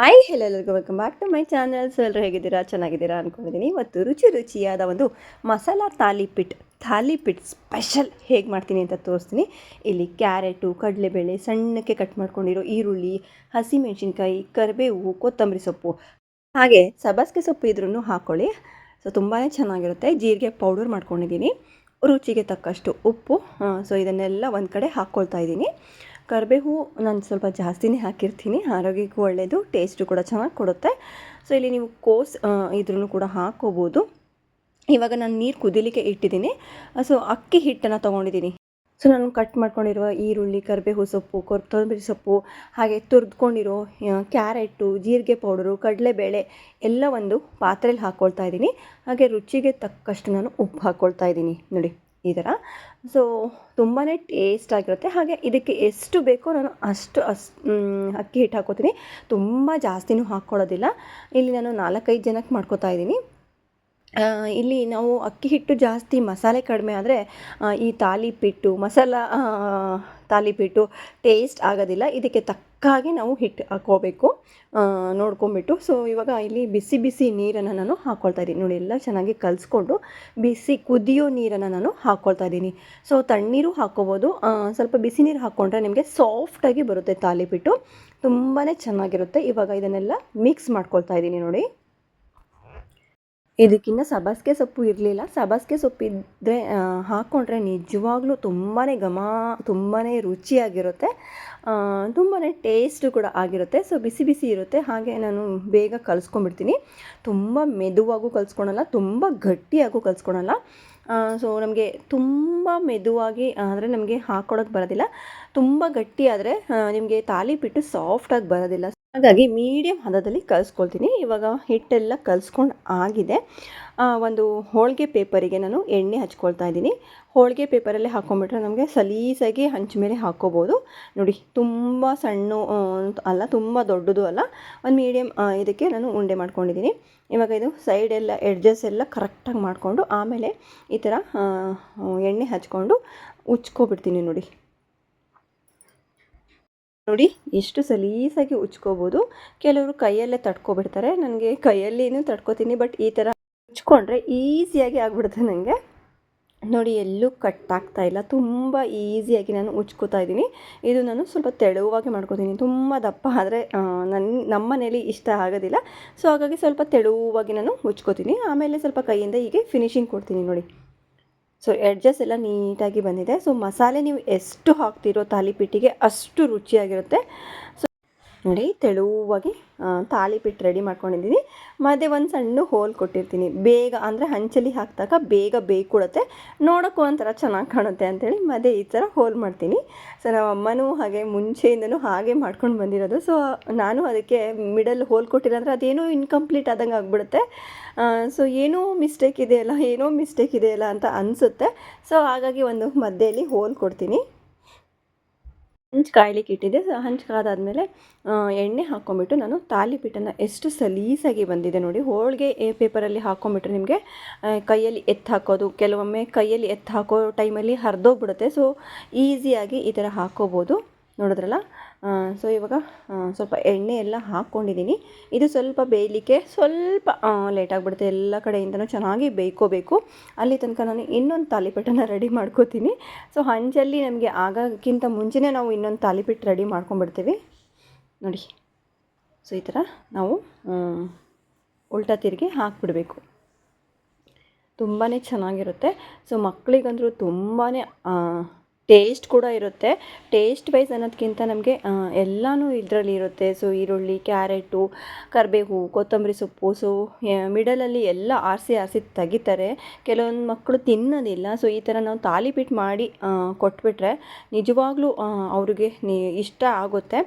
Hi hello ಎಲ್ಲರಿಗೂ welcome back to my channels ಎಲ್ಲರೂ ಹೇಗಿದ್ದೀರಾ? ಚೆನ್ನಾಗಿದ್ದೀರಾ ಅಂದ್ಕೊಂಡಿದ್ದೀನಿ ಇವತ್ತು ರುಚಿ ರುಚಿಯಾದ ಒಂದು ಮಸಾಲ ತಾಲಿಪಿಟ್ ತಾಲಿಪಿಟ್ ಸ್ಪೆಷಲ್ ಹೇಗೆ ಮಾಡ್ತೀನಿ ಅಂತ ತೋರಿಸ್ತೀನಿ. ಇಲ್ಲಿ ಕ್ಯಾರೆಟು, ಕಡಲೆಬೇಳೆ, ಸಣ್ಣಕ್ಕೆ ಕಟ್ ಮಾಡ್ಕೊಂಡಿರೋ ಈರುಳ್ಳಿ, ಹಸಿಮೆಣಸಿನ್ಕಾಯಿ, ಕರಿಬೇವು, ಕೊತ್ತಂಬರಿ ಸೊಪ್ಪು. ಹಾಗೆ ಸಬಾಸ್ಗೆ ಸೊಪ್ಪು ಇದ್ರೂ ಹಾಕ್ಕೊಳ್ಳಿ ಸೊ ತುಂಬಾ ಚೆನ್ನಾಗಿರುತ್ತೆ. ಜೀರಿಗೆ ಪೌಡರ್ ಮಾಡ್ಕೊಂಡಿದ್ದೀನಿ. ರುಚಿಗೆ ತಕ್ಕಷ್ಟು ಉಪ್ಪು. ಸೊ ಇದನ್ನೆಲ್ಲ ಒಂದು ಕಡೆ ಹಾಕ್ಕೊಳ್ತಾ ಇದ್ದೀನಿ. ಕರಿಬೇವು ನಾನು ಸ್ವಲ್ಪ ಜಾಸ್ತಿನೇ ಹಾಕಿರ್ತೀನಿ. ಆರೋಗ್ಯಕ್ಕೂ ಒಳ್ಳೆಯದು ಟೇಸ್ಟು ಕೂಡ ಚೆನ್ನಾಗಿ ಕೊಡುತ್ತೆ. ಸೊ ಇಲ್ಲಿ ನೀವು ಕೋಸ್ ಇದ್ರೂ ಕೂಡ ಹಾಕೋಬೋದು. ಇವಾಗ ನಾನು ನೀರು ಕುದಿಲಿಕ್ಕೆ ಇಟ್ಟಿದ್ದೀನಿ. ಸೊ ಅಕ್ಕಿ ಹಿಟ್ಟನ್ನು ತೊಗೊಂಡಿದ್ದೀನಿ. ಸೊ ನಾನು ಕಟ್ ಮಾಡ್ಕೊಂಡಿರುವ ಈರುಳ್ಳಿ, ಕರಿಬೇವು ಸೊಪ್ಪು, ಕೊತ್ತಂಬರಿ ಸೊಪ್ಪು, ಹಾಗೆ ತುರಿದ್ಕೊಂಡಿರೋ ಕ್ಯಾರೆಟು, ಜೀರಿಗೆ ಪೌಡರು, ಕಡಲೆಬೇಳೆ ಎಲ್ಲ ಒಂದು ಪಾತ್ರೆಯಲ್ಲಿ ಹಾಕ್ಕೊಳ್ತಾ ಇದ್ದೀನಿ. ಹಾಗೆ ರುಚಿಗೆ ತಕ್ಕಷ್ಟು ನಾನು ಉಪ್ಪು ಹಾಕ್ಕೊಳ್ತಾ ಇದ್ದೀನಿ. ನೋಡಿ. ಈ ಥರ. ಸೊ ತುಂಬಾ ಟೇಸ್ಟ್ ಆಗಿರುತ್ತೆ. ಹಾಗೆ ಇದಕ್ಕೆ ಎಷ್ಟು ಬೇಕೋ ನಾನು ಅಷ್ಟು ಅಸ್ ಅಕ್ಕಿ ಹಿಟ್ಟು ಹಾಕೋತೀನಿ. ತುಂಬ ಜಾಸ್ತಿನೂ ಹಾಕ್ಕೊಳ್ಳೋದಿಲ್ಲ. ಇಲ್ಲಿ ನಾನು ನಾಲ್ಕೈದು ಜನಕ್ಕೆ ಮಾಡ್ಕೋತಾ ಇದ್ದೀನಿ. ಇಲ್ಲಿ ನಾವು ಅಕ್ಕಿ ಹಿಟ್ಟು ಜಾಸ್ತಿ ಮಸಾಲೆ ಕಡಿಮೆ ಆದರೆ ಈ ತಾಲಿಪಿಟ್ಟು ಮಸಾಲ ತಾಲಿಪಿಟ್ಟು ಟೇಸ್ಟ್ ಆಗೋದಿಲ್ಲ. ಇದಕ್ಕೆ ತಕ್ಕಾಗಿ ನಾವು ಹಿಟ್ಟು ಹಾಕ್ಕೋಬೇಕು. ನೋಡ್ಕೊಂಬಿಟ್ಟು ಸೊ ಇವಾಗ ಇಲ್ಲಿ ಬಿಸಿ ಬಿಸಿ ನೀರನ್ನು ನಾನು ಹಾಕ್ಕೊಳ್ತಾ ಇದ್ದೀನಿ. ನೋಡಿ, ಎಲ್ಲ ಚೆನ್ನಾಗಿ ಕಲಿಸ್ಕೊಂಡು ಬಿಸಿ ಕುದಿಯೋ ನೀರನ್ನು ನಾನು ಹಾಕ್ಕೊಳ್ತಾ ಇದ್ದೀನಿ. ಸೊ ತಣ್ಣೀರು ಹಾಕ್ಕೋಬೋದು. ಸ್ವಲ್ಪ ಬಿಸಿ ನೀರು ಹಾಕ್ಕೊಂಡ್ರೆ ನಿಮಗೆ ಸಾಫ್ಟಾಗಿ ಬರುತ್ತೆ ತಾಲಿಪಿಟ್ಟು ತುಂಬಾ ಚೆನ್ನಾಗಿರುತ್ತೆ. ಇವಾಗ ಇದನ್ನೆಲ್ಲ ಮಿಕ್ಸ್ ಮಾಡ್ಕೊಳ್ತಾ ಇದ್ದೀನಿ ನೋಡಿ. ಇದಕ್ಕಿಂತ ಸಬಾಸ್ಗೆ ಸೊಪ್ಪು ಇರಲಿಲ್ಲ. ಸಬಾಸ್ಗೆ ಸೊಪ್ಪಿದ್ದರೆ ಹಾಕ್ಕೊಂಡ್ರೆ ನಿಜವಾಗ್ಲೂ ತುಂಬಾ ಘಮ ತುಂಬಾ ರುಚಿಯಾಗಿರುತ್ತೆ. ತುಂಬಾ ಟೇಸ್ಟ್ ಕೂಡ ಆಗಿರುತ್ತೆ. ಸೊ ಬಿಸಿ ಬಿಸಿ ಇರುತ್ತೆ. ಹಾಗೆ ನಾನು ಬೇಗ ಕಲಿಸ್ಕೊಂಡ್ಬಿಡ್ತೀನಿ. ತುಂಬ ಮೆದುವಾಗೂ ಕಲಿಸ್ಕೊಳಲ್ಲ, ತುಂಬ ಗಟ್ಟಿಯಾಗೂ ಕಲಿಸ್ಕೊಳಲ್ಲ. ಸೊ ನಮಗೆ ತುಂಬ ಮೆದುವಾಗಿ ಅಂದರೆ ನಮಗೆ ಹಾಕ್ಕೊಳಕ್ಕೆ ಬರೋದಿಲ್ಲ. ತುಂಬ ಗಟ್ಟಿ ಆದರೆ ನಿಮಗೆ ತಾಲಿಪಿಟ್ಟು ಸಾಫ್ಟಾಗಿ ಬರೋದಿಲ್ಲ. ಹಾಗಾಗಿ ಮೀಡಿಯಮ್ ಹದದಲ್ಲಿ ಕಲಿಸ್ಕೊಳ್ತೀನಿ. ಇವಾಗ ಹಿಟ್ಟೆಲ್ಲ ಕಲಿಸ್ಕೊಂಡು ಆಗಿದೆ. ಒಂದು ಹೋಳಿಗೆ ಪೇಪರಿಗೆ ನಾನು ಎಣ್ಣೆ ಹಚ್ಕೊಳ್ತಾ ಇದ್ದೀನಿ. ಹೋಳಿಗೆ ಪೇಪರಲ್ಲೇ ಹಾಕ್ಕೊಂಬಿಟ್ರೆ ನಮಗೆ ಸಲೀಸಾಗಿ ಹಂಚು ಮೇಲೆ ಹಾಕ್ಕೋಬೋದು ನೋಡಿ, ತುಂಬ ಸಣ್ಣ ಅಲ್ಲ, ತುಂಬ ದೊಡ್ಡದು ಅಲ್ಲ. ಒಂದು ಮೀಡಿಯಮ್ ಇದಕ್ಕೆ ನಾನು ಉಂಡೆ ಮಾಡ್ಕೊಂಡಿದ್ದೀನಿ. ಇವಾಗ ಇದು ಸೈಡೆಲ್ಲ ಎಡ್ಜಸ್ ಎಲ್ಲ ಕರೆಕ್ಟಾಗಿ ಮಾಡಿಕೊಂಡು ಆಮೇಲೆ ಈ ಥರ ಎಣ್ಣೆ ಹಚ್ಕೊಂಡು ಉಚ್ಕೊಬಿಡ್ತೀನಿ ನೋಡಿ. ನೋಡಿ ಎಷ್ಟು ಸಲೀಸಾಗಿ ಉಚ್ಕೋಬೋದು ಕೆಲವರು ಕೈಯಲ್ಲೇ ತಡ್ಕೊಬಿಡ್ತಾರೆ ನನಗೆ ಕೈಯಲ್ಲಿನೂ ತಡ್ಕೊತೀನಿ ಬಟ್ ಈ ಥರ ಉಚ್ಕೊಂಡ್ರೆ ಈಸಿಯಾಗಿ ಆಗಿಬಿಡುತ್ತೆ ನನಗೆ ನೋಡಿ, ಎಲ್ಲೂ ಕಟ್ ಆಗ್ತಾ ಇಲ್ಲ. ತುಂಬ ಈಸಿಯಾಗಿ ನಾನು ಉಚ್ಕೋತಾ ಇದ್ದೀನಿ. ಇದು ನಾನು ಸ್ವಲ್ಪ ತೆಳುವಾಗಿ ಮಾಡ್ಕೋತೀನಿ. ತುಂಬ ದಪ್ಪ ಆದರೆ ನನ್ನ ನಮ್ಮ ಮನೇಲಿ ಇಷ್ಟ ಆಗೋದಿಲ್ಲ. ಸೊ, ಹಾಗಾಗಿ ಸ್ವಲ್ಪ ತೆಳುವಾಗಿ ನಾನು ಉಚ್ಕೋತೀನಿ ಆಮೇಲೆ ಸ್ವಲ್ಪ ಕೈಯಿಂದ ಹೀಗೆ ಫಿನಿಶಿಂಗ್ ಕೊಡ್ತೀನಿ ನೋಡಿ. ಸೊ ಎಡ್ಜಸ್ ಎಲ್ಲ ನೀಟಾಗಿ ಬಂದಿದೆ. ಸೊ ಮಸಾಲೆ ನೀವು ಎಷ್ಟು ಹಾಕ್ತಿರೋ ತಾಲಿಪಿಟ್ಟಿಗೆ ಅಷ್ಟು ರುಚಿಯಾಗಿರುತ್ತೆ. ಸೊ ನೋಡಿ, ತೆಳುವಾಗಿ ತಾಲಿಪಿಟ್ಟು ರೆಡಿ ಮಾಡ್ಕೊಂಡಿದ್ದೀನಿ. ಮತ್ತು ಒಂದು ಸಣ್ಣ ಹೋಲ್ ಕೊಟ್ಟಿರ್ತೀನಿ. ಬೇಗ ಅಂದರೆ ಹಂಚಲಿ ಹಾಕಿದಾಗ ಬೇಗ ಬೇಯ್ಕೊಡುತ್ತೆ ನೋಡೋಕ್ಕೂ ಒಂಥರ ಚೆನ್ನಾಗಿ ಕಾಣುತ್ತೆ ಅಂತೇಳಿ ಮತ್ತೆ ಈ ಥರ ಹೋಲ್ ಮಾಡ್ತೀನಿ. ಸೊ ನಮ್ಮ ಅಮ್ಮನೂ ಹಾಗೆ ಮುಂಚೆಯಿಂದನೂ ಹಾಗೆ ಮಾಡ್ಕೊಂಡು ಬಂದಿರೋದು. ಸೊ ನಾನು ಅದಕ್ಕೆ ಮಿಡಲ್ ಹೋಲ್ ಕೊಟ್ಟಿರೋದ್ರೆ ಅದೇನೋ ಇನ್ಕಂಪ್ಲೀಟ್ ಆದಂಗೆ ಆಗಿಬಿಡುತ್ತೆ. ಸೊ ಏನೋ ಮಿಸ್ಟೇಕ್ ಇದೆಯಲ್ಲ, ಏನೋ ಮಿಸ್ಟೇಕ್ ಇದೆಯಲ್ಲ ಅಂತ ಅನಿಸುತ್ತೆ. ಸೊ ಹಾಗಾಗಿ ಒಂದು ಮಧ್ಯೆಯಲ್ಲಿ ಹೋಲ್ ಕೊಡ್ತೀನಿ. ಹಂಚು ಕಾಯ್ಲಿಕ್ಕೆ ಇಟ್ಟಿದ್ದೆ. ಹಂಚು ಕಾದಾದಮೇಲೆ ಎಣ್ಣೆ ಹಾಕ್ಕೊಂಬಿಟ್ಟು ನಾನು ತಾಲಿಪೀಠನ ಎಷ್ಟು ಸಲೀಸಾಗಿ ಬಂದಿದೆ ನೋಡಿ. ಹೋಳಿಗೆ ಪೇಪರಲ್ಲಿ ಹಾಕ್ಕೊಂಬಿಟ್ರೆ ನಿಮಗೆ ಕೈಯಲ್ಲಿ ಎತ್ತು ಹಾಕೋದು, ಕೆಲವೊಮ್ಮೆ ಕೈಯಲ್ಲಿ ಎತ್ತು ಹಾಕೋ ಟೈಮಲ್ಲಿ ಹರಿದೋಗ್ಬಿಡುತ್ತೆ. ಸೊ, ಈಸಿಯಾಗಿ ಈ ಥರ ಹಾಕ್ಕೋಬೋದು. ನೋಡಿದ್ರಲ್ಲ? ಸೊ ಇವಾಗ ಸ್ವಲ್ಪ ಎಣ್ಣೆ ಎಲ್ಲ ಹಾಕ್ಕೊಂಡಿದ್ದೀನಿ. ಇದು ಸ್ವಲ್ಪ ಬೇಯಲಿಕ್ಕೆ ಸ್ವಲ್ಪ ಲೇಟ್ ಆಗಿಬಿಡುತ್ತೆ. ಎಲ್ಲ ಕಡೆಯಿಂದನೂ ಚೆನ್ನಾಗಿ ಬೇಯ್ಕೋಬೇಕು. ಅಲ್ಲಿ ತನಕ ನಾನು ಇನ್ನೊಂದು ತಾಲಿಪೆಟ್ಟನ್ನು ರೆಡಿ ಮಾಡ್ಕೋತೀನಿ. ಸೊ ಹಂಚಲ್ಲಿ ನಮಗೆ ಆಗೋಕ್ಕಿಂತ ಮುಂಚೆನೇ ನಾವು ಇನ್ನೊಂದು ತಾಲಿಪೆಟ್ಟು ರೆಡಿ ಮಾಡ್ಕೊಂಡ್ಬಿಡ್ತೀವಿ. ನೋಡಿ. ಸೊ ಈ ಥರ ನಾವು ಉಲ್ಟಾ ತಿರುಗಿ ಹಾಕ್ಬಿಡಬೇಕು. ತುಂಬಾ ಚೆನ್ನಾಗಿರುತ್ತೆ. ಸೊ ಮಕ್ಕಳಿಗಂದ್ರೂ ತುಂಬಾ ಟೇಸ್ಟ್ ಕೂಡ ಇರುತ್ತೆ. ಟೇಸ್ಟ್ ವೈಸ್ ಅನ್ನೋದಕ್ಕಿಂತ ನಮಗೆ ಎಲ್ಲನೂ ಇದರಲ್ಲಿ ಇರುತ್ತೆ. ಸೊ, ಈರುಳ್ಳಿ, ಕ್ಯಾರೆಟು, ಕರಿಬೇವು, ಕೊತ್ತಂಬರಿ ಸೊಪ್ಪು, ಸೊ ಮಿಡಲಲ್ಲಿ ಎಲ್ಲ ಆರಿಸಿ ಆರಿಸಿ ತೆಗಿತಾರೆ. ಕೆಲವೊಂದು ಮಕ್ಕಳು ತಿನ್ನೋದಿಲ್ಲ. ಸೊ, ಈ ಥರ ನಾವು ತಾಲಿಪೀಟ್ ಮಾಡಿ ಕೊಟ್ಬಿಟ್ರೆ ನಿಜವಾಗ್ಲೂ ಅವ್ರಿಗೆ ಇಷ್ಟ ಆಗುತ್ತೆ.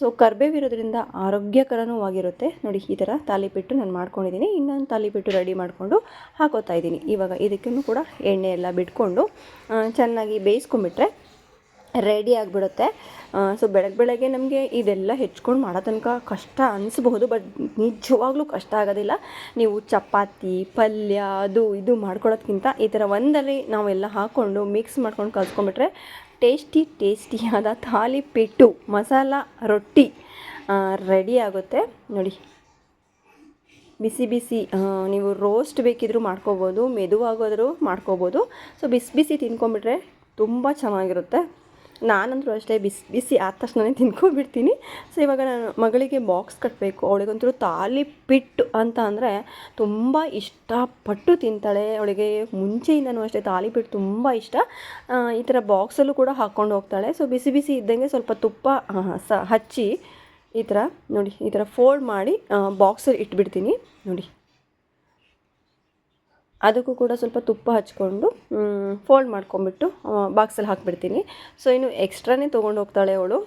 ಸೊ ಕರ್ಬೇವಿರೋದ್ರಿಂದ ಆರೋಗ್ಯಕರನೂ ಆಗಿರುತ್ತೆ. ನೋಡಿ, ಈ ಥರ ತಾಲಿಪಿಟ್ಟು ನಾನು ಮಾಡ್ಕೊಂಡಿದ್ದೀನಿ ಇನ್ನೊಂದು ತಾಲಿಪಿಟ್ಟು ರೆಡಿ ಮಾಡಿಕೊಂಡು ಹಾಕೋತಾ ಇದ್ದೀನಿ ಇವಾಗ ಇದಕ್ಕೂ ಕೂಡ ಎಣ್ಣೆ ಎಲ್ಲ ಬಿಟ್ಕೊಂಡು ಚೆನ್ನಾಗಿ ಬೇಯಿಸ್ಕೊಂಬಿಟ್ರೆ ರೆಡಿ ಆಗಿಬಿಡುತ್ತೆ. ಸೊ ಬೆಳಗ್ಗೆ ಬೆಳಗ್ಗೆ ನಮಗೆ ಇದೆಲ್ಲ ಹೆಚ್ಕೊಂಡು ಮಾಡೋ ತನಕ ಕಷ್ಟ ಅನಿಸ್ಬಹುದು ಬಟ್ ನಿಜವಾಗ್ಲೂ ಕಷ್ಟ ಆಗೋದಿಲ್ಲ. ನೀವು ಚಪಾತಿ, ಪಲ್ಯ ಅದು ಇದು ಮಾಡ್ಕೊಳ್ಳೋದಕ್ಕಿಂತ ಈ ಥರ ಒಂದಲ್ಲಿ ನಾವೆಲ್ಲ ಹಾಕ್ಕೊಂಡು ಮಿಕ್ಸ್ ಮಾಡ್ಕೊಂಡು ಕಲ್ಸ್ಕೊಂಬಿಟ್ರೆ ಟೇಸ್ಟಿ ಟೇಸ್ಟಿಯಾದ ತಾಲಿಪಿಟ್ಟು ಮಸಾಲ, ರೊಟ್ಟಿ ರೆಡಿ ಆಗುತ್ತೆ. ನೋಡಿ. ಬಿಸಿ ಬಿಸಿ ನೀವು ರೋಸ್ಟ್ ಬೇಕಿದ್ರೂ ಮಾಡ್ಕೋಬೋದು, ಮೆದುವಾಗೋದ್ರೂ ಮಾಡ್ಕೋಬೋದು. ಸೊ ಬಿಸಿ ಬಿಸಿ ತಿನ್ಕೊಂಬಿಟ್ರೆ ತುಂಬ ಚೆನ್ನಾಗಿರುತ್ತೆ. ನಾನಂತರೂ ಅಷ್ಟೇ ಬಿಸಿ ಬಿಸಿ ಆದ ತಕ್ಷಣನೇ ತಿನ್ಕೊಂಡ್ಬಿಡ್ತೀನಿ. ಸೊ ಇವಾಗ ನಾನು ಮಗಳಿಗೆ ಬಾಕ್ಸ್ ಕಟ್ಟಬೇಕು ಅವಳಿಗಂತೂ ತಾಲಿಪಿಟ್ಟು ಅಂತ ಅಂದರೆ ತುಂಬ ಇಷ್ಟಪಟ್ಟು ತಿಂತಾಳೆ. ಅವಳಿಗೆ ಮುಂಚೆಯಿಂದನೂ ಅಷ್ಟೇ ತಾಲಿಪಿಟ್ಟು ತುಂಬ ಇಷ್ಟ. ಈ ಥರ ಬಾಕ್ಸಲ್ಲೂ ಕೂಡ ಹಾಕ್ಕೊಂಡು ಹೋಗ್ತಾಳೆ. ಸೊ ಬಿಸಿ ಬಿಸಿ ಇದ್ದಂಗೆ ಸ್ವಲ್ಪ ತುಪ್ಪ ಸ, ಹಚ್ಚಿ ಈ ಥರ ನೋಡಿ, ಈ ಥರ ಫೋಲ್ಡ್ ಮಾಡಿ ಬಾಕ್ಸಲ್ಲಿ ಇಟ್ಬಿಡ್ತೀನಿ. ನೋಡಿ. ಅದಕ್ಕೂ ಕೂಡ ಸ್ವಲ್ಪ ತುಪ್ಪ ಹಚ್ಕೊಂಡು ಫೋಲ್ಡ್ ಮಾಡ್ಕೊಂಬಿಟ್ಟು ಬಾಕ್ಸಲ್ಲಿ ಹಾಕ್ಬಿಡ್ತೀನಿ. ಸೊ ಇನ್ನು ಎಕ್ಸ್ಟ್ರಾನೇ ತೊಗೊಂಡು ಹೋಗ್ತಾಳೆ ಅವಳು.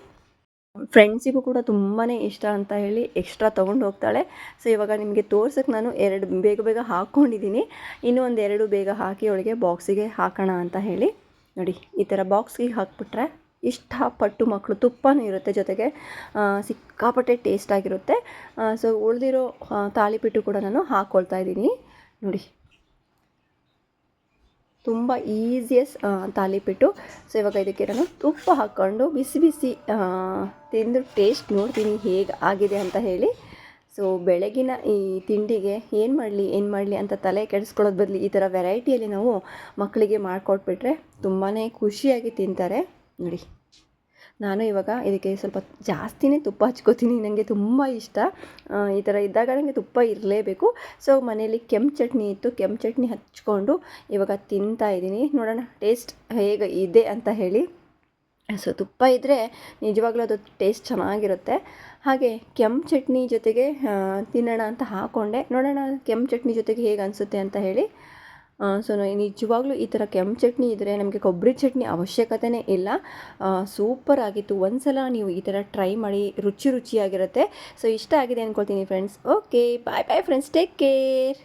ಫ್ರೆಂಡ್ಸಿಗೂ ಕೂಡ ತುಂಬಾ ಇಷ್ಟ ಅಂತ ಹೇಳಿ ಎಕ್ಸ್ಟ್ರಾ ತೊಗೊಂಡು ಹೋಗ್ತಾಳೆ. ಸೊ ಇವಾಗ ನಿಮಗೆ ತೋರ್ಸೋಕ್ಕೆ ನಾನು ಎರಡು ಬೇಗ ಬೇಗ ಹಾಕ್ಕೊಂಡಿದ್ದೀನಿ ಇನ್ನೂ ಒಂದು ಎರಡು ಬೇಗ ಹಾಕಿ ಅವಳಿಗೆ ಬಾಕ್ಸಿಗೆ ಹಾಕೋಣ ಅಂತ ಹೇಳಿ. ನೋಡಿ, ಈ ಥರ ಬಾಕ್ಸಿಗೆ ಹಾಕ್ಬಿಟ್ರೆ ಇಷ್ಟಪಟ್ಟು ಮಕ್ಕಳು ತುಪ್ಪನೂ ಇರುತ್ತೆ ಜೊತೆಗೆ ಸಿಕ್ಕಾಪಟ್ಟೆ ಟೇಸ್ಟ್ ಆಗಿರುತ್ತೆ. ಸೊ ಉಳಿದಿರೋ ತಾಲಿಪಿಟ್ಟು ಕೂಡ ನಾನು ಹಾಕ್ಕೊಳ್ತಾ ಇದ್ದೀನಿ. ನೋಡಿ. ತುಂಬ ಈಸಿಯಸ್ ತಾಲಿಪಿಟ್ಟು. ಸೊ ಇವಾಗ ಇದಕ್ಕೆ ನಾನು ತುಪ್ಪ ಹಾಕ್ಕೊಂಡು ಬಿಸಿ ಬಿಸಿ ತಿಂದು ಟೇಸ್ಟ್ ನೋಡ್ತೀನಿ ಹೇಗೆ ಆಗಿದೆ ಅಂತ ಹೇಳಿ. ಸೊ ಬೆಳಗಿನ ಈ ತಿಂಡಿಗೆ ಏನು ಮಾಡಲಿ ಏನು ಮಾಡಲಿ ಅಂತ ತಲೆ ಕೆಡಿಸ್ಕೊಳ್ಳೋದು ಬದಲು ಈ ಥರ ವೆರೈಟಿಯಲ್ಲಿ ನಾವು ಮಕ್ಕಳಿಗೆ ಮಾಡಿಕೊಟ್ಬಿಟ್ರೆ ತುಂಬಾ ಖುಷಿಯಾಗಿ ತಿಂತಾರೆ. ನೋಡಿ. ನಾನು ಇವಾಗ ಇದಕ್ಕೆ ಸ್ವಲ್ಪ ಜಾಸ್ತಿನೇ ತುಪ್ಪ ಹಚ್ಕೋತೀನಿ. ನನಗೆ ತುಂಬ ಇಷ್ಟ. ಈ ಥರ ಇದ್ದಾಗ ನನಗೆ ತುಪ್ಪ ಇರಲೇಬೇಕು. ಸೊ ಮನೇಲಿ ಕೆಂಪು ಚಟ್ನಿ ಇತ್ತು. ಕೆಂಪು ಚಟ್ನಿ ಹಚ್ಕೊಂಡು ಇವಾಗ ತಿಂತಾ ಇದ್ದೀನಿ. ನೋಡೋಣ, ಟೇಸ್ಟ್ ಹೇಗೆ ಇದೆ ಅಂತ ಹೇಳಿ. ಸೊ, ತುಪ್ಪ ಇದ್ದರೆ ನಿಜವಾಗ್ಲೂ ಅದು ಟೇಸ್ಟ್ ಚೆನ್ನಾಗಿರುತ್ತೆ. ಹಾಗೆ ಕೆಂಪು ಚಟ್ನಿ ಜೊತೆಗೆ ತಿನ್ನೋಣ ಅಂತ ಹಾಕ್ಕೊಂಡೆ ನೋಡೋಣ, ಕೆಂಪು ಚಟ್ನಿ ಜೊತೆಗೆ ಹೇಗೆ ಅನಿಸುತ್ತೆ ಅಂತ ಹೇಳಿ. ಸೊ ನಿಜವಾಗ್ಲೂ ಈ ಥರ ಕೆಂಪು ಚಟ್ನಿ ಇದ್ದರೆ ನಮಗೆ ಕೊಬ್ಬರಿ ಚಟ್ನಿ ಅವಶ್ಯಕತೆನೇ ಇಲ್ಲ. ಸೂಪರ್ ಆಗಿತ್ತು. ಒಂದು ಸಲ ನೀವು ಈ ಥರ ಟ್ರೈ ಮಾಡಿ ರುಚಿ ರುಚಿಯಾಗಿರುತ್ತೆ. ಸೊ ಇಷ್ಟ ಆಗಿದೆ ಅಂದ್ಕೊಳ್ತೀನಿ friends okay bye bye friends take care